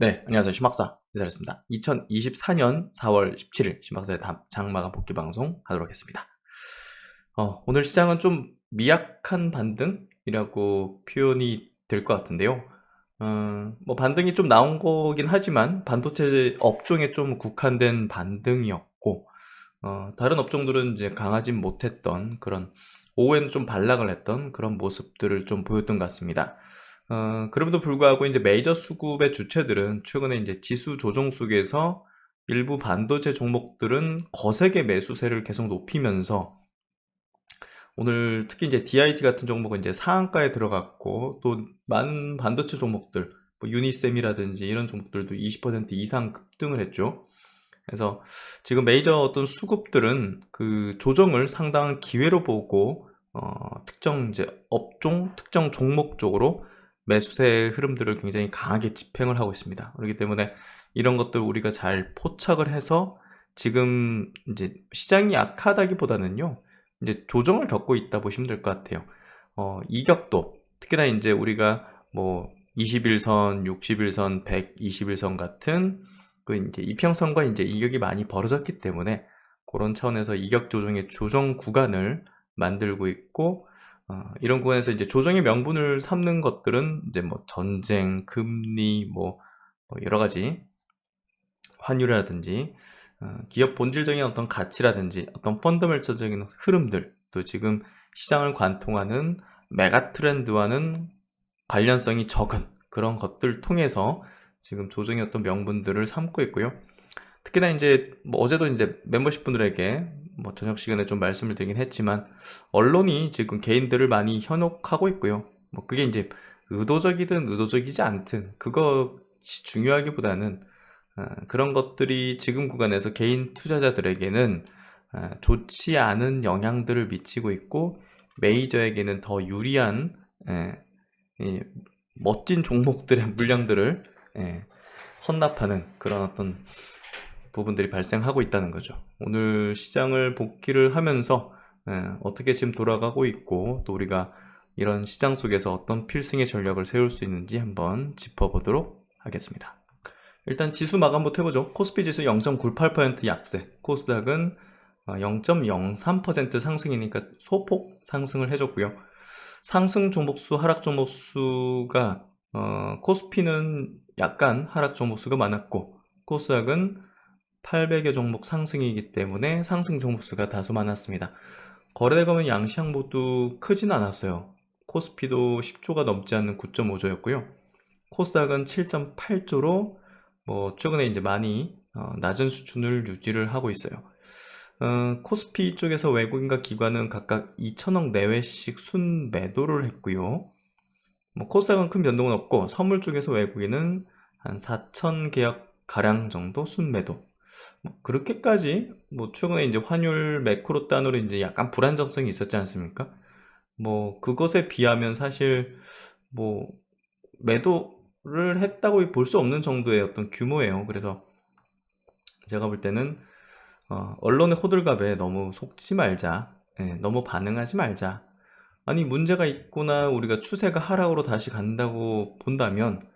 네, 안녕하세요. 심박사 이사였습니다. 2024년 4월 17일 심박사의 다- 장마감 복귀 방송 하도록 하겠습니다. 어, 오늘 시장은 좀 미약한 반등이라고 표현이 될 것 같은데요. 어, 뭐 반등이 좀 나온 거긴 하지만 반도체 업종에 좀 국한된 반등이었고 어, 다른 업종들은 이제 강하진 못했던 그런 오후에는 좀 반락을 했던 그런 모습들을 좀 보였던 것 같습니다. 어, 그럼에도 불구하고 이제 메이저 수급의 주체들은 최근에 이제 지수 조정 속에서 일부 반도체 종목들은 거세게 매수세를 계속 높이면서 오늘 특히 이제 DIT 같은 종목은 이제 상한가에 들어갔고 또 많은 반도체 종목들 뭐 유니셈이라든지 이런 종목들도 20% 이상 급등을 했죠. 그래서 지금 메이저 어떤 수급들은 그 조정을 상당한 기회로 보고 어, 특정 이제 업종, 특정 종목 쪽으로 매수세 흐름들을 굉장히 강하게 집행을 하고 있습니다. 그렇기 때문에 이런 것들 우리가 잘 포착을 해서 지금 이제 시장이 약하다기보다는요, 이제 조정을 겪고 있다 보시면 될 것 같아요. 어, 이격도, 특히나 이제 우리가 뭐 21선, 61선, 121선 같은 그 이제 이평선과 이제 이격이 많이 벌어졌기 때문에 그런 차원에서 이격 조정의 조정 구간을 만들고 있고 어, 이런 구간에서 이제 조정의 명분을 삼는 것들은 이제 뭐 전쟁, 금리, 뭐, 뭐 여러 가지 환율이라든지 어, 기업 본질적인 어떤 가치라든지 어떤 펀더멘처적인 흐름들 또 지금 시장을 관통하는 메가 트렌드와는 관련성이 적은 그런 것들 통해서 지금 조정의 어떤 명분들을 삼고 있고요. 특히나 이제 뭐 어제도 이제 멤버십 분들에게 뭐 저녁 시간에 좀 말씀을 드리긴 했지만 언론이 지금 개인들을 많이 현혹하고 있고요. 뭐 그게 이제 의도적이든 의도적이지 않든 그것이 중요하기보다는 어, 그런 것들이 지금 구간에서 개인 투자자들에게는 어, 좋지 않은 영향들을 미치고 있고 메이저에게는 더 유리한 예, 이 멋진 종목들의 물량들을 예, 헌납하는 그런 어떤 부분들이 발생하고 있다는 거죠. 오늘 시장을 복귀를 하면서 예, 어떻게 지금 돌아가고 있고 또 우리가 이런 시장 속에서 어떤 필승의 전략을 세울 수 있는지 한번 짚어보도록 하겠습니다. 일단 지수 마감부터 해보죠. 코스피 지수 0.98% 약세, 코스닥은 어, 0.03% 상승이니까 소폭 상승을 해줬고요. 상승 종목수, 하락 종목수가 어, 코스피는 약간 하락 종목수가 많았고 코스닥은 800여 종목 상승이기 때문에 상승 종목수가 다소 많았습니다. 거래대금은 양시장 모두 크진 않았어요. 코스피도 10조가 넘지 않는 9.5조였고요. 코스닥은 7.8조로 뭐 최근에 이제 많이 어, 낮은 수준을 유지를 하고 있어요. 어, 코스피 쪽에서 외국인과 기관은 각각 2천억 내외씩 순 매도를 했고요. 뭐 코스닥은 큰 변동은 없고 선물 쪽에서 외국인은 한 4천 계약 가량 정도 순 매도. 뭐 그렇게까지 뭐 최근에 이제 환율 매크로 단으로 이제 약간 불안정성이 있었지 않습니까? 뭐 그것에 비하면 사실 뭐 매도를 했다고 볼 수 없는 정도의 어떤 규모예요. 그래서 제가 볼 때는 어, 언론의 호들갑에 너무 속지 말자, 예, 너무 반응하지 말자. 아니 문제가 있구나 우리가 추세가 하락으로 다시 간다고 본다면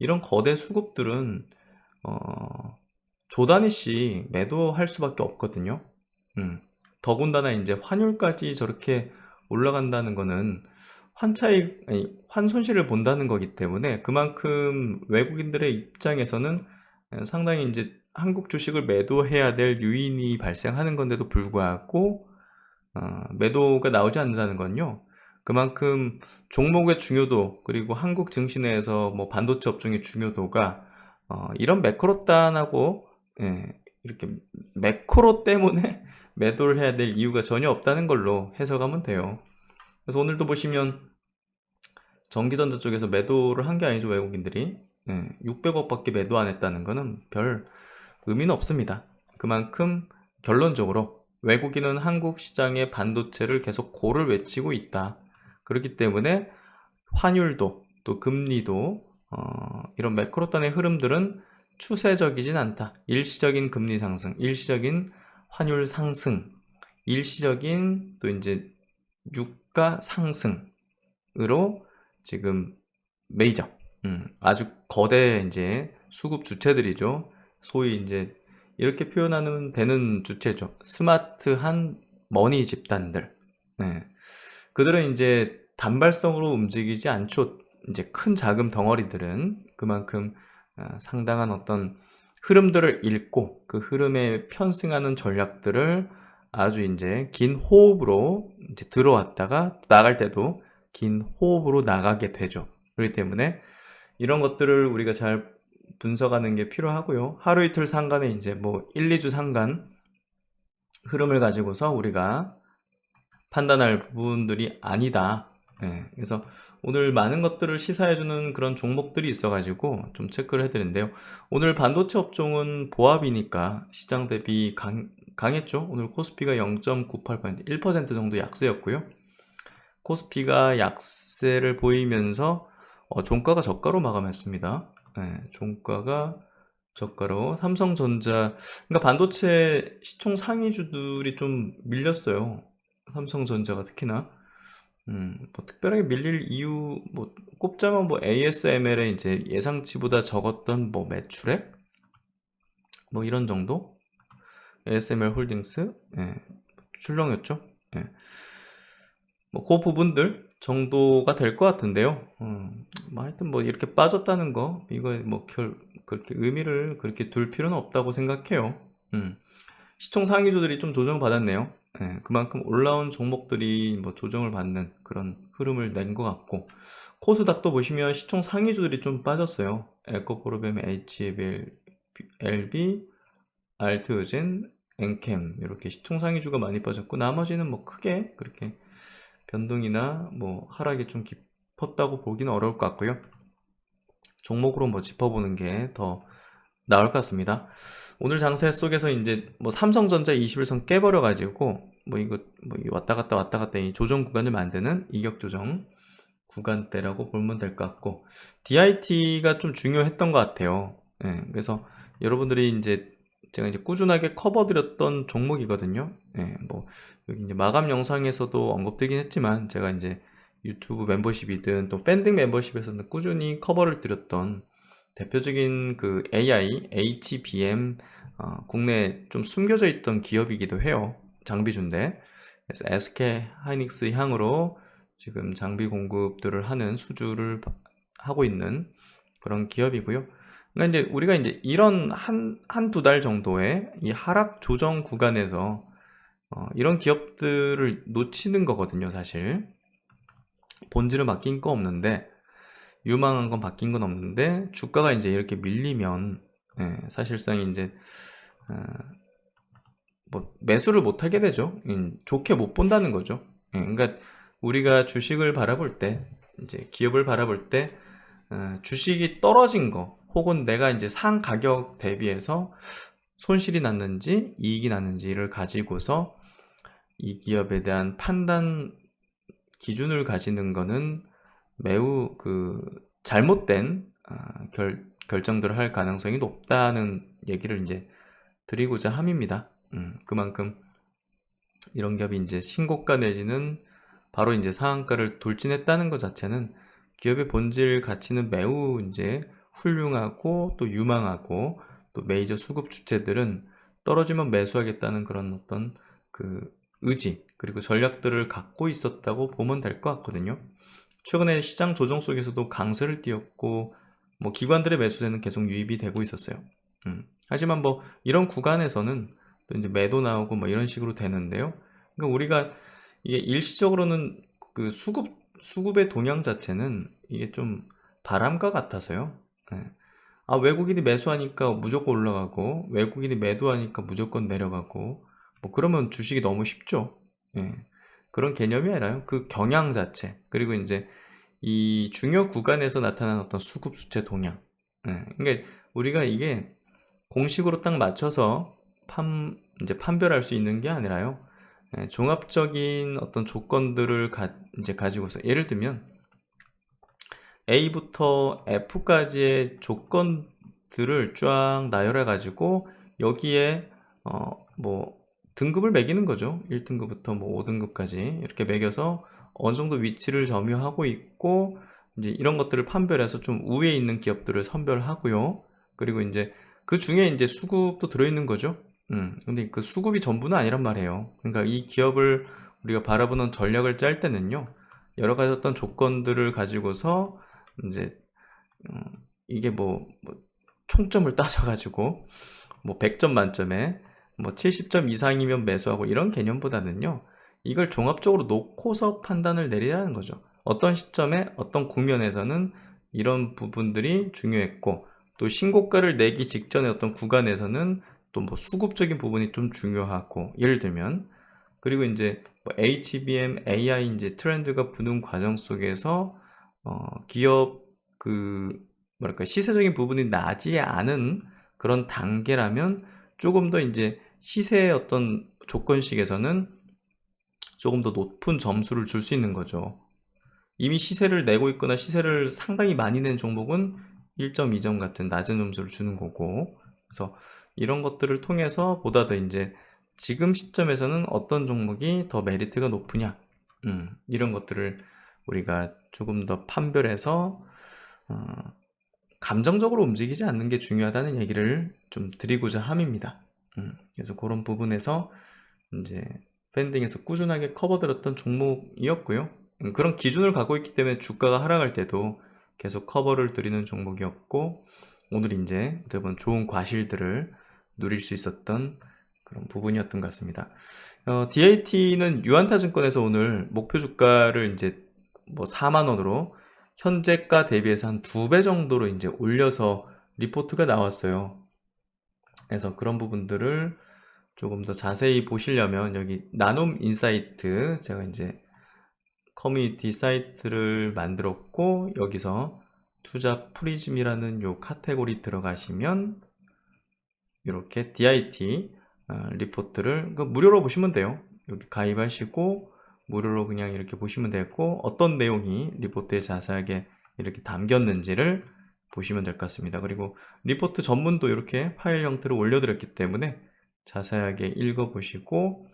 이런 거대 수급들은 어, 조단위씩 매도할 수밖에 없거든요. 음, 더군다나 이제 환율까지 저렇게 올라간다는 거는 환차익, 아니, 환 손실을 본다는 거기 때문에 그만큼 외국인들의 입장에서는 상당히 이제 한국 주식을 매도해야 될 유인이 발생하는 건데도 불구하고 어, 매도가 나오지 않는다는 건요. 그만큼 종목의 중요도 그리고 한국 증시 내에서 뭐 반도체 업종의 중요도가 어, 이런 매크로단하고 예, 이렇게 매크로 때문에 매도를 해야 될 이유가 전혀 없다는 걸로 해석하면 돼요. 그래서 오늘도 보시면 전기전자 쪽에서 매도를 한 게 아니죠 외국인들이 예, 600억밖에 매도 안 했다는 거는 별 의미는 없습니다. 그만큼 결론적으로 외국인은 한국 시장의 반도체를 계속 고를 외치고 있다. 그렇기 때문에 환율도 또 금리도 어, 이런 매크로 단의 흐름들은 추세적이진 않다. 일시적인 금리 상승, 일시적인 환율 상승, 일시적인 또 이제 유가 상승으로 지금 메이저, 음, 아주 거대 이제 수급 주체들이죠. 소위 이제 이렇게 표현하면 되는 주체죠. 스마트한 머니 집단들. 네. 그들은 이제 단발성으로 움직이지 않죠. 이제 큰 자금 덩어리들은 그만큼 아, 상당한 어떤 흐름들을 읽고 그 흐름에 편승하는 전략들을 아주 이제 긴 호흡으로 이제 들어왔다가 나갈 때도 긴 호흡으로 나가게 되죠. 그렇기 때문에 이런 것들을 우리가 잘 분석하는 게 필요하고요. 하루 이틀 상간에 이제 뭐 1, 2주 상간 흐름을 가지고서 우리가 판단할 부분들이 아니다. 네, 그래서 오늘 많은 것들을 시사해주는 그런 종목들이 있어가지고 좀 체크를 해드는데요. 오늘 반도체 업종은 보합이니까 시장 대비 강, 강했죠. 오늘 코스피가 0.98% 1% 정도 약세였고요. 코스피가 약세를 보이면서 어, 종가가 저가로 마감했습니다. 네, 종가가 저가로 삼성전자 그러니까 반도체 시총 상위주들이 좀 밀렸어요. 삼성전자가 특히나 음, 뭐 특별하게 밀릴 이유 뭐 꼽자면 뭐 ASML의 이제 예상치보다 적었던 뭐 매출액 뭐 이런 정도 ASML 홀딩스 예, 출렁였죠. 예. 뭐그 부분들 정도가 될 것 같은데요. 음, 뭐 하여튼 뭐 이렇게 빠졌다는 거 이거 뭐 결, 그렇게 의미를 그렇게 둘 필요는 없다고 생각해요. 음. 시총 상위주들이 좀 조정을 받았네요. 예, 그만큼 올라온 종목들이 뭐 조정을 받는 그런 흐름을 낸 것 같고 코스닥도 보시면 시총 상위주들이 좀 빠졌어요. 에코프로뱀, HBL, LB, 알트요젠, 엔캠 이렇게 시총 상위주가 많이 빠졌고 나머지는 뭐 크게 그렇게 변동이나 뭐 하락이 좀 깊었다고 보기는 어려울 것 같고요. 종목으로 뭐 짚어보는 게 더 나을 것 같습니다. 오늘 장세 속에서 이제 뭐 삼성전자 21선 깨버려 가지고 뭐 이거 뭐 왔다 갔다 왔다 갔다 이 조정 구간을 만드는 이격 조정 구간대라고 보면 될 것 같고 DIT가 좀 중요했던 것 같아요. 예, 그래서 여러분들이 이제 제가 이제 꾸준하게 커버 드렸던 종목이거든요. 예, 뭐 여기 이제 마감 영상에서도 언급되긴 했지만 제가 이제 유튜브 멤버십이든 또 팬딩 멤버십에서는 꾸준히 커버를 드렸던 대표적인 그 AI, HBM 어, 국내에 좀 숨겨져 있던 기업이기도 해요. 장비주인데 그래서 SK 하이닉스 향으로 지금 장비 공급들을 하는 수주를 하고 있는 그런 기업이고요. 그러니까 이제 우리가 이제 이런 한, 한 두 달 정도의 이 하락 조정 구간에서 어, 이런 기업들을 놓치는 거거든요, 사실. 본질은 바뀐 거 없는데, 유망한 건 바뀐 건 없는데, 주가가 이제 이렇게 밀리면, 예, 사실상 이제, 어, 뭐, 매수를 못 하게 되죠. 음, 좋게 못 본다는 거죠. 예, 그러니까 우리가 주식을 바라볼 때, 이제 기업을 바라볼 때, 어, 주식이 떨어진 거, 혹은 내가 이제 산 가격 대비해서 손실이 났는지 이익이 났는지를 가지고서 이 기업에 대한 판단 기준을 가지는 거는 매우 그 잘못된 아, 결, 결정들을 할 가능성이 높다는 얘기를 이제 드리고자 함입니다. 음, 그만큼 이런 기업이 이제 신고가 내지는 바로 이제 상한가를 돌진했다는 것 자체는 기업의 본질 가치는 매우 이제 훌륭하고 또 유망하고 또 메이저 수급 주체들은 떨어지면 매수하겠다는 그런 어떤 그 의지 그리고 전략들을 갖고 있었다고 보면 될 것 같거든요. 최근에 시장 조정 속에서도 강세를 띄었고 뭐 기관들의 매수세는 계속 유입이 되고 있었어요. 음. 하지만 뭐 이런 구간에서는 또 이제 매도 나오고 뭐 이런 식으로 되는데요. 그러니까 우리가 이게 일시적으로는 그 수급 수급의 동향 자체는 이게 좀 바람과 같아서요. 네. 아, 외국인이 매수하니까 무조건 올라가고, 외국인이 매도하니까 무조건 내려가고, 뭐, 그러면 주식이 너무 쉽죠. 예. 그런 개념이 아니라요. 그 경향 자체. 그리고 이제 이 중요 구간에서 나타나는 어떤 수급 수체 동향. 예. 그러니까 우리가 이게 공식으로 딱 맞춰서 판, 이제 판별할 수 있는 게 아니라요. 예. 종합적인 어떤 조건들을 가, 이제 가지고서 예를 들면 A부터 F까지의 조건들을 쫙 나열해 가지고 여기에 어 뭐 등급을 매기는 거죠. 1등급부터 뭐 5등급까지 이렇게 매겨서 어느 정도 위치를 점유하고 있고 이제 이런 것들을 판별해서 좀 우위에 있는 기업들을 선별하고요. 그리고 이제 그 중에 이제 수급도 들어있는 거죠. 음, 근데 그 수급이 전부는 아니란 말이에요. 그러니까 이 기업을 우리가 바라보는 전략을 짤 때는요, 여러 가지 어떤 조건들을 가지고서 이제 음, 이게 뭐, 뭐 총점을 따져가지고 뭐 100점 만점에 뭐 70점 이상이면 매수하고 이런 개념보다는요, 이걸 종합적으로 놓고서 판단을 내리라는 거죠. 어떤 시점에 어떤 국면에서는 이런 부분들이 중요했고 또 신고가를 내기 직전의 어떤 구간에서는 또 뭐 수급적인 부분이 좀 중요하고 예를 들면 그리고 이제 뭐 HBM, AI 이제 트렌드가 부는 과정 속에서 어, 기업 그 뭐랄까 시세적인 부분이 나지 않은 그런 단계라면 조금 더 이제 시세의 어떤 조건식에서는 조금 더 높은 점수를 줄 수 있는 거죠. 이미 시세를 내고 있거나 시세를 상당히 많이 낸 종목은 1.2점 같은 낮은 점수를 주는 거고 그래서 이런 것들을 통해서 보다 더 이제 지금 시점에서는 어떤 종목이 더 메리트가 높으냐 음, 이런 것들을 우리가 조금 더 판별해서 어, 감정적으로 움직이지 않는 게 중요하다는 얘기를 좀 드리고자 함입니다. 음, 그래서 그런 부분에서 이제 팬딩에서 꾸준하게 커버들었던 종목이었고요. 음, 그런 기준을 갖고 있기 때문에 주가가 하락할 때도 계속 커버를 드리는 종목이었고 오늘 이제 어떻게 보면 좋은 과실들을 누릴 수 있었던 그런 부분이었던 것 같습니다. 어, DAT는 유한타증권에서 오늘 목표 주가를 이제 뭐 4만 원으로 현재가 대비해서 한 두 배 정도로 이제 올려서 리포트가 나왔어요. 그래서 그런 부분들을 조금 더 자세히 보시려면 여기 나눔 인사이트 제가 이제 커뮤니티 사이트를 만들었고 여기서 투자 프리즘이라는 요 카테고리 들어가시면 이렇게 DIT 어, 리포트를 그 무료로 보시면 돼요. 여기 가입하시고 무료로 그냥 이렇게 보시면 되고 어떤 내용이 리포트에 자세하게 이렇게 담겼는지를 보시면 될 것 같습니다. 그리고 리포트 전문도 이렇게 파일 형태로 올려드렸기 때문에 자세하게 읽어보시고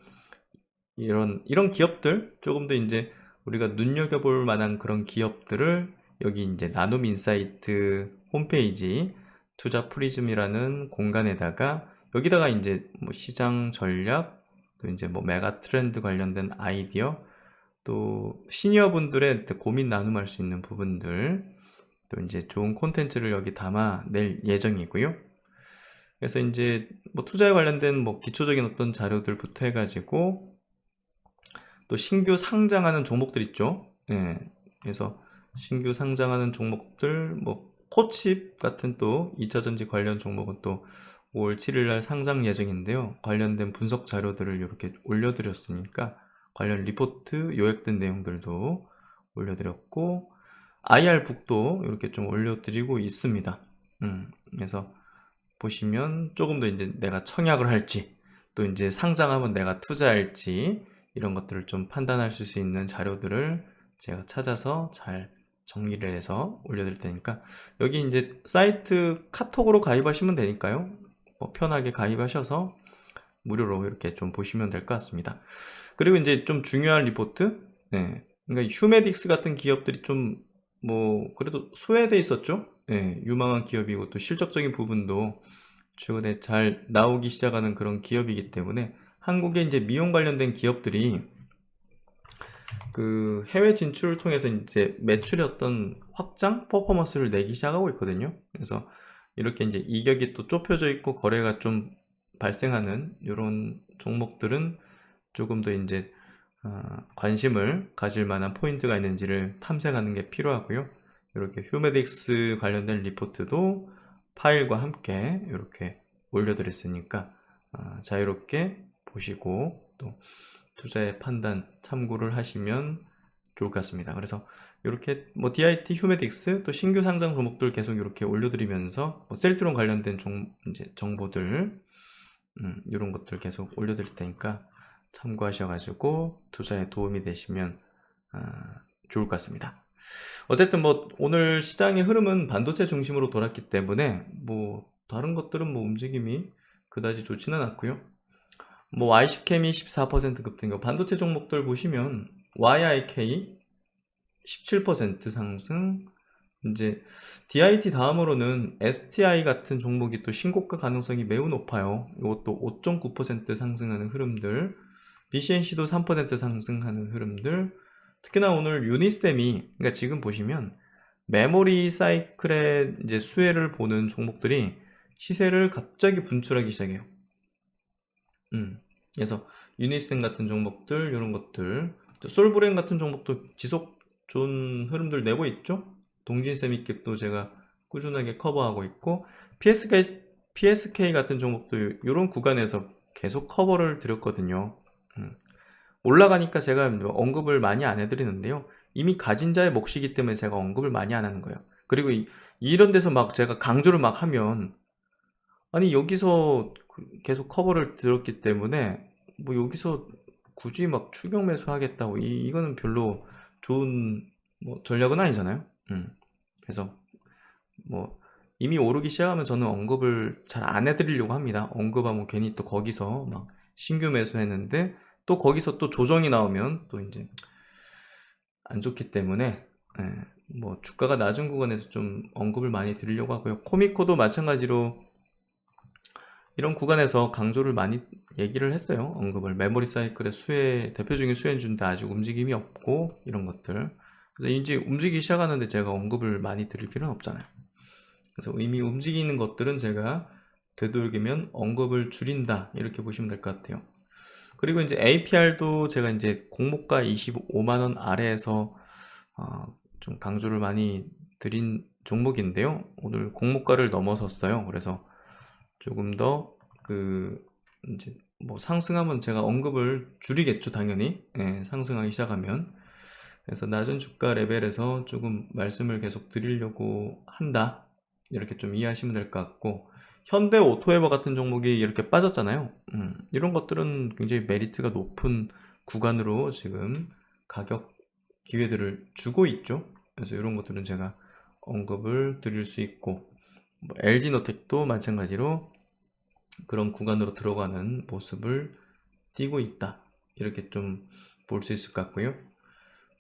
이런 이런 기업들 조금 더 이제 우리가 눈여겨볼 만한 그런 기업들을 여기 이제 나눔 인사이트 홈페이지 투자 프리즘이라는 공간에다가 여기다가 이제 뭐 시장 전략 또 이제 뭐 메가 트렌드 관련된 아이디어 또 시니어 분들의 고민 나눔할 수 있는 부분들 또 이제 좋은 콘텐츠를 여기 담아 낼 예정이고요. 그래서 이제 뭐 투자에 관련된 뭐 기초적인 어떤 자료들부터 해가지고 또 신규 상장하는 종목들 있죠. 예. 그래서 신규 상장하는 종목들 뭐 코칩 같은 또 2차 전지 관련 종목은 또 5월 7일 날 상장 예정인데요. 관련된 분석 자료들을 이렇게 올려드렸으니까 관련 리포트 요약된 내용들도 올려드렸고 IR북도 이렇게 좀 올려드리고 있습니다. 음, 그래서 보시면 조금 더 이제 내가 청약을 할지 또 이제 상장하면 내가 투자할지 이런 것들을 좀 판단하실 수 있는 자료들을 제가 찾아서 잘 정리를 해서 올려드릴 테니까 여기 이제 사이트 카톡으로 가입하시면 되니까요. 뭐 편하게 가입하셔서 무료로 이렇게 좀 보시면 될 것 같습니다. 그리고 이제 좀 중요한 리포트, 네. 그러니까 휴메딕스 같은 기업들이 좀 뭐 그래도 소외돼 있었죠. 네. 유망한 기업이고 또 실적적인 부분도 최근에 잘 나오기 시작하는 그런 기업이기 때문에 한국의 이제 미용 관련된 기업들이 그 해외 진출을 통해서 이제 매출의 어떤 확장 퍼포먼스를 내기 시작하고 있거든요. 그래서 이렇게 이제 이격이 또 좁혀져 있고 거래가 좀 발생하는 이런 종목들은 조금 더 이제 어, 관심을 가질 만한 포인트가 있는지를 탐색하는 게 필요하고요. 이렇게 휴메딕스 관련된 리포트도 파일과 함께 이렇게 올려드렸으니까 어, 자유롭게 보시고 또 투자의 판단 참고를 하시면 좋을 것 같습니다. 그래서 이렇게 뭐 DIT, 휴메딕스 또 신규 상장 종목들 계속 이렇게 올려드리면서 뭐 셀트론 관련된 종, 이제 정보들 음, 이런 것들 계속 올려드릴 테니까 참고하셔가지고 투자에 도움이 되시면 아, 좋을 것 같습니다. 어쨌든 뭐 오늘 시장의 흐름은 반도체 중심으로 돌았기 때문에 뭐 다른 것들은 뭐 움직임이 그다지 좋지는 않고요. 뭐 YC캠이 14% 급등이고 반도체 종목들 보시면 YIK 17% 상승, 이제 DIT 다음으로는 STI 같은 종목이 또 신고가 가능성이 매우 높아요. 이것도 5.9% 상승하는 흐름들, BCNC도 3% 상승하는 흐름들, 특히나 오늘 유니셈이, 그러니까 지금 보시면 메모리 사이클의 이제 수혜를 보는 종목들이 시세를 갑자기 분출하기 시작해요. 음, 그래서 유니셈 같은 종목들, 이런 것들, 또 솔브랜 같은 종목도 지속 좋은 흐름들 내고 있죠. 동진세미cap도 제가 꾸준하게 커버하고 있고 PSK, PSK 같은 종목도 이런 구간에서 계속 커버를 드렸거든요. 음. 올라가니까 제가 뭐 언급을 많이 안 해드리는데요. 이미 가진 자의 몫이기 때문에 제가 언급을 많이 안 하는 거예요. 그리고 이, 이런 데서 막 제가 강조를 막 하면 아니 여기서 그- 계속 커버를 들었기 때문에 뭐 여기서 굳이 막 추격 매수 하겠다고 이, 이거는 별로 좋은 뭐 전략은 아니잖아요. 음. 그래서 뭐 이미 오르기 시작하면 저는 언급을 잘 안 해드리려고 합니다. 언급하면 괜히 또 거기서 막 신규 매수했는데 또 거기서 또 조정이 나오면 또 이제 안 좋기 때문에 예, 뭐 주가가 낮은 구간에서 좀 언급을 많이 드리려고 하고요. 코미코도 마찬가지로 이런 구간에서 강조를 많이 얘기를 했어요. 언급을 메모리 사이클의 수혜 대표적인 수혜인준데 아직 움직임이 없고 이런 것들. 그래서 이제 움직이기 시작하는데 제가 언급을 많이 드릴 필요는 없잖아요. 그래서 이미 움직이는 것들은 제가 되도록이면 언급을 줄인다 이렇게 보시면 될 것 같아요. 그리고 이제 APR도 제가 이제 공모가 25만 원 아래에서 어, 좀 강조를 많이 드린 종목인데요. 오늘 공모가를 넘어섰어요. 그래서 조금 더 그 이제 뭐 상승하면 제가 언급을 줄이겠죠, 당연히. 예, 상승하기 시작하면. 그래서 낮은 주가 레벨에서 조금 말씀을 계속 드리려고 한다. 이렇게 좀 이해하시면 될 것 같고, 현대 오토에버 같은 종목이 이렇게 빠졌잖아요. 음, 이런 것들은 굉장히 메리트가 높은 구간으로 지금 가격 기회들을 주고 있죠. 그래서 이런 것들은 제가 언급을 드릴 수 있고, 뭐 LG노텍도 마찬가지로 그런 구간으로 들어가는 모습을 띄고 있다. 이렇게 좀 볼 수 있을 것 같고요.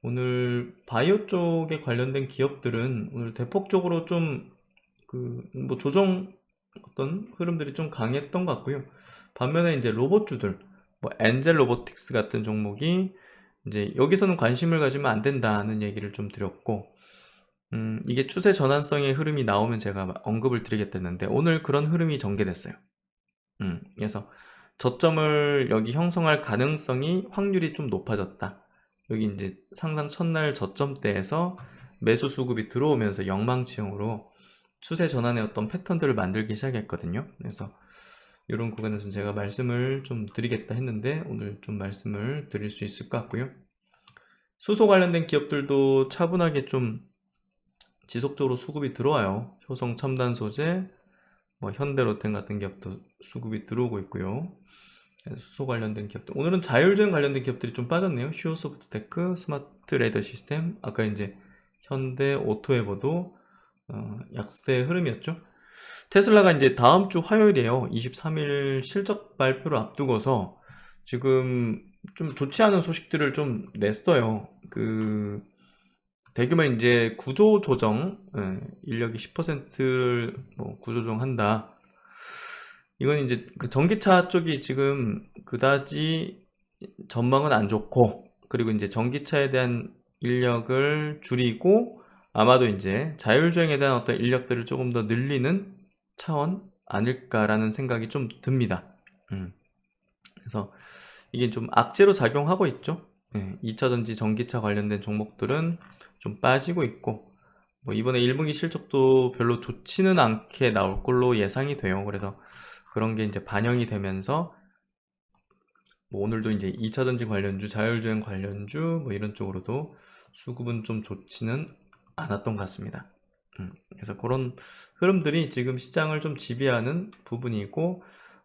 오늘 바이오 쪽에 관련된 기업들은 오늘 대폭적으로 좀 그 뭐 조정 어떤 흐름들이 좀 강했던 것 같고요. 반면에 이제 로봇주들, 뭐 엔젤 로보틱스 같은 종목이 이제 여기서는 관심을 가지면 안 된다는 얘기를 좀 드렸고, 음, 이게 추세 전환성의 흐름이 나오면 제가 언급을 드리겠다는데 오늘 그런 흐름이 전개됐어요. 음, 그래서 저점을 여기 형성할 가능성이 확률이 좀 높아졌다. 여기 이제 상상 첫날 저점대에서 매수 수급이 들어오면서 영망치형으로 추세 전환의 어떤 패턴들을 만들기 시작했거든요. 그래서 이런 구간에서 제가 말씀을 좀 드리겠다 했는데 오늘 좀 말씀을 드릴 수 있을 것 같고요. 수소 관련된 기업들도 차분하게 좀 지속적으로 수급이 들어와요. 효성 첨단 소재, 뭐 현대로템 같은 기업도 수급이 들어오고 있고요. 수소 관련된 기업들. 오늘은 자율주행 관련된 기업들이 좀 빠졌네요. 슈어소프트테크, 스마트 레이더 시스템, 아까 이제 현대 오토에버도 어, 약세 흐름이었죠. 테슬라가 이제 다음 주 화요일이에요. 23일 실적 발표를 앞두고서 지금 좀 좋지 않은 소식들을 좀 냈어요. 그 대규모 이제 구조 조정, 예, 인력이 10%를 뭐 구조 조정한다. 이건 이제 그 전기차 쪽이 지금 그다지 전망은 안 좋고, 그리고 이제 전기차에 대한 인력을 줄이고, 아마도 이제 자율주행에 대한 어떤 인력들을 조금 더 늘리는 차원 아닐까라는 생각이 좀 듭니다. 음. 그래서 이게 좀 악재로 작용하고 있죠. 예, 2차 전지 전기차 관련된 종목들은 좀 빠지고 있고, 뭐 이번에 1분기 실적도 별로 좋지는 않게 나올 걸로 예상이 돼요. 그래서 그런 게 이제 반영이 되면서 뭐 오늘도 이제 2차 전지 관련주, 자율주행 관련주 뭐 이런 쪽으로도 수급은 좀 좋지는 않았던 것 같습니다. 음, 그래서 그런 흐름들이 지금 시장을 좀 지배하는 부분이고,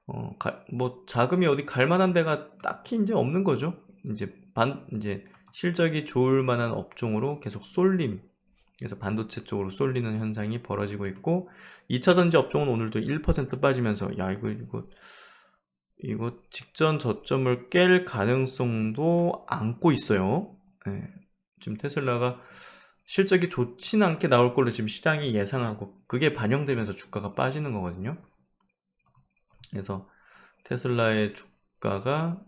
어, 가- 뭐 자금이 어디 갈 만한 데가 딱히 이제 없는 거죠. 이제 반 이제 실적이 좋을 만한 업종으로 계속 쏠림. 그래서 반도체 쪽으로 쏠리는 현상이 벌어지고 있고, 2차 전지 업종은 오늘도 1% 빠지면서 야 이거 이거 이거 직전 저점을 깰 가능성도 안고 있어요. 예. 지금 테슬라가 실적이 좋지는 않게 나올 걸로 지금 시장이 예상하고 그게 반영되면서 주가가 빠지는 거거든요. 그래서 테슬라의 주가가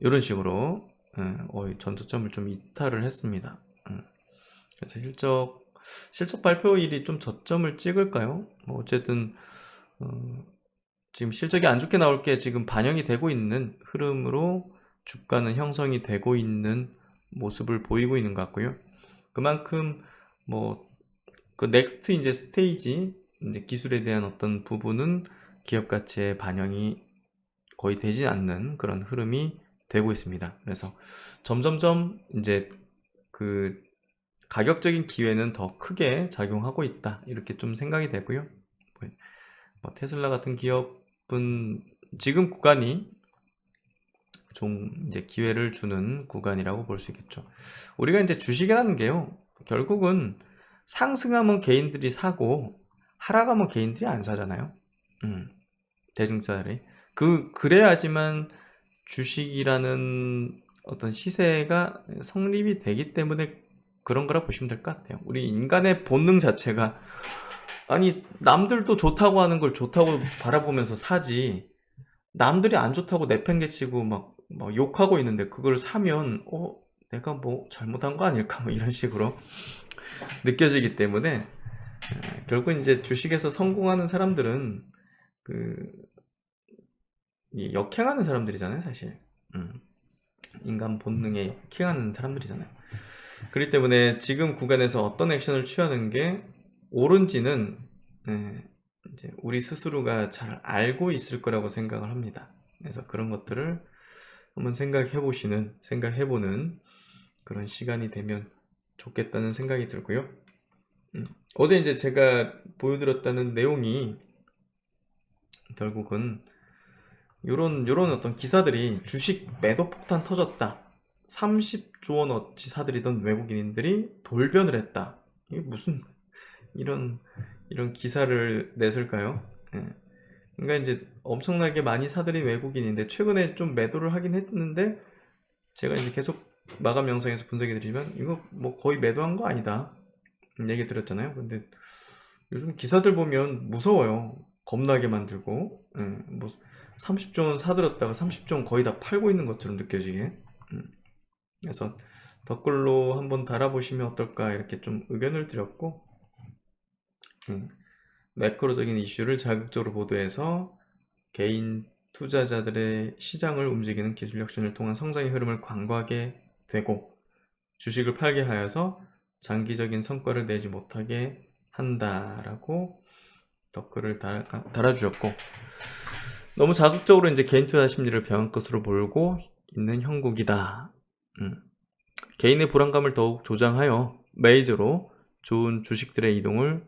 이런 식으로 예, 어, 전저점을 좀 이탈을 했습니다. 음. 그래서 실적 실적 발표일이 좀 저점을 찍을까요? 뭐 어쨌든 어, 지금 실적이 안 좋게 나올 게 지금 반영이 되고 있는 흐름으로 주가는 형성이 되고 있는 모습을 보이고 있는 것 같고요. 그만큼 뭐 그 넥스트 이제 스테이지 이제 기술에 대한 어떤 부분은 기업 가치에 반영이 거의 되지 않는 그런 흐름이 되고 있습니다. 그래서 점점점 이제 그 가격적인 기회는 더 크게 작용하고 있다. 이렇게 좀 생각이 되고요. 뭐 테슬라 같은 기업은 지금 구간이 좀 이제 기회를 주는 구간이라고 볼 수 있겠죠. 우리가 이제 주식이라는 게요. 결국은 상승하면 개인들이 사고 하락하면 개인들이 안 사잖아요. 음, 대중자들이 그 그래야지만 주식이라는 어떤 시세가 성립이 되기 때문에 그런 거라 보시면 될 것 같아요. 우리 인간의 본능 자체가 아니 남들도 좋다고 하는 걸 좋다고 바라보면서 사지 남들이 안 좋다고 내팽개치고 막, 막 욕하고 있는데 그걸 사면 어 내가 뭐 잘못한 거 아닐까 뭐 이런 식으로 느껴지기 때문에 에, 결국 이제 주식에서 성공하는 사람들은 그이 역행하는 사람들이잖아요 사실 음. 인간 본능에 역행하는 사람들이잖아요 그렇기 때문에 지금 구간에서 어떤 액션을 취하는 게 옳은지는 예, 이제 우리 스스로가 잘 알고 있을 거라고 생각을 합니다. 그래서 그런 것들을 한번 생각해 보시는, 생각해 보는 그런 시간이 되면 좋겠다는 생각이 들고요. 음, 어제 이제 제가 보여드렸다는 내용이 결국은 요런 요런 어떤 기사들이 주식 매도 폭탄 터졌다. 30조 원어치 사들이던 외국인들이 돌변을 했다. 이게 무슨 이런 이런 기사를 냈을까요? 예. 그러니까 이제 엄청나게 많이 사들인 외국인인데 최근에 좀 매도를 하긴 했는데 제가 이제 계속 마감 영상에서 분석해 드리면 이거 뭐 거의 매도한 거 아니다 얘기 드렸잖아요. 근데 요즘 기사들 보면 무서워요. 겁나게 만들고 예. 뭐 30조 원 사들었다가 30조 원 거의 다 팔고 있는 것처럼 느껴지게 음. 그래서 댓글로 한번 달아보시면 어떨까 이렇게 좀 의견을 드렸고 음, 매크로적인 이슈를 자극적으로 보도해서 개인 투자자들의 시장을 움직이는 기술 혁신을 통한 성장의 흐름을 광고하게 되고 주식을 팔게 하여서 장기적인 성과를 내지 못하게 한다라고 댓글을 달, 달아주셨고 너무 자극적으로 이제 개인 투자 심리를 병한 것으로 몰고 있는 형국이다. 음. 개인의 불안감을 더욱 조장하여 메이저로 좋은 주식들의 이동을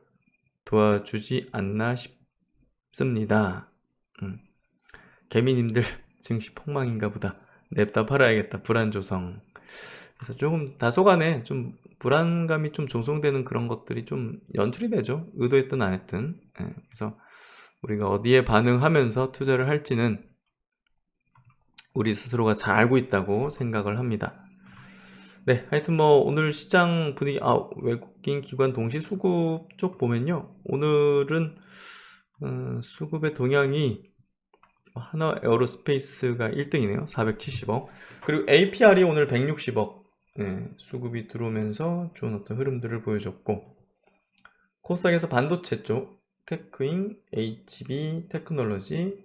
도와주지 않나 싶습니다. 음. 개미님들 증시 폭망인가 보다. 냅다 팔아야겠다. 불안 조성. 그래서 조금 다소간에 좀 불안감이 좀 조성되는 그런 것들이 좀 연출이 되죠. 의도했든 안 했든. 예. 그래서 우리가 어디에 반응하면서 투자를 할지는 우리 스스로가 잘 알고 있다고 생각을 합니다. 네, 하여튼 뭐 오늘 시장 분위기, 아, 외국인 기관 동시 수급 쪽 보면요. 오늘은 음, 수급의 동향이 하나 에어로스페이스가 1등이네요. 470억. 그리고 APR이 오늘 160억 네, 수급이 들어오면서 좋은 어떤 흐름들을 보여줬고 코스닥에서 반도체 쪽 테크인, HB 테크놀로지,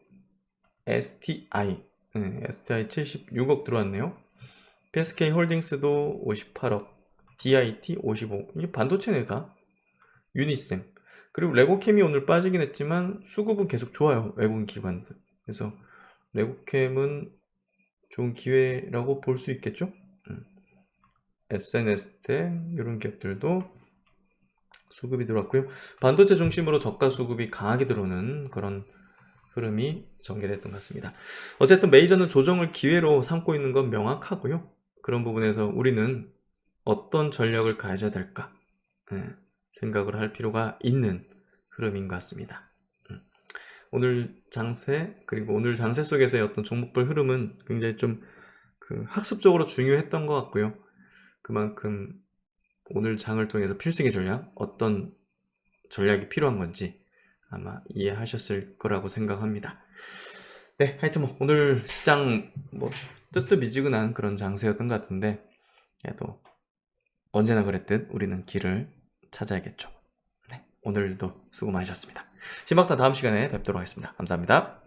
STI, 네, STI 76억 들어왔네요. PSK 홀딩스도 58억, DIT 55. 이게 반도체네 다. 유니셈. 그리고 레고캠이 오늘 빠지긴 했지만 수급은 계속 좋아요. 외국인 기관들. 그래서 레고캠은 좋은 기회라고 볼 수 있겠죠? 음. SNS텍 이런 기업들도 수급이 들어왔고요. 반도체 중심으로 저가 수급이 강하게 들어오는 그런 흐름이 전개됐던 것 같습니다. 어쨌든 메이저는 조정을 기회로 삼고 있는 건 명확하고요. 그런 부분에서 우리는 어떤 전략을 가져야 될까 네, 생각을 할 필요가 있는 흐름인 것 같습니다. 음. 오늘 장세 그리고 오늘 장세 속에서의 어떤 종목별 흐름은 굉장히 좀 그 학습적으로 중요했던 것 같고요. 그만큼 오늘 장을 통해서 필승의 전략, 어떤 전략이 필요한 건지 아마 이해하셨을 거라고 생각합니다. 네, 하여튼 뭐 오늘 시장 뭐 뜨뜻미지근한 그런 장세였던 것 같은데 그래도 언제나 그랬듯 우리는 길을 찾아야겠죠. 네, 오늘도 수고 많으셨습니다. 신박사 다음 시간에 뵙도록 하겠습니다. 감사합니다.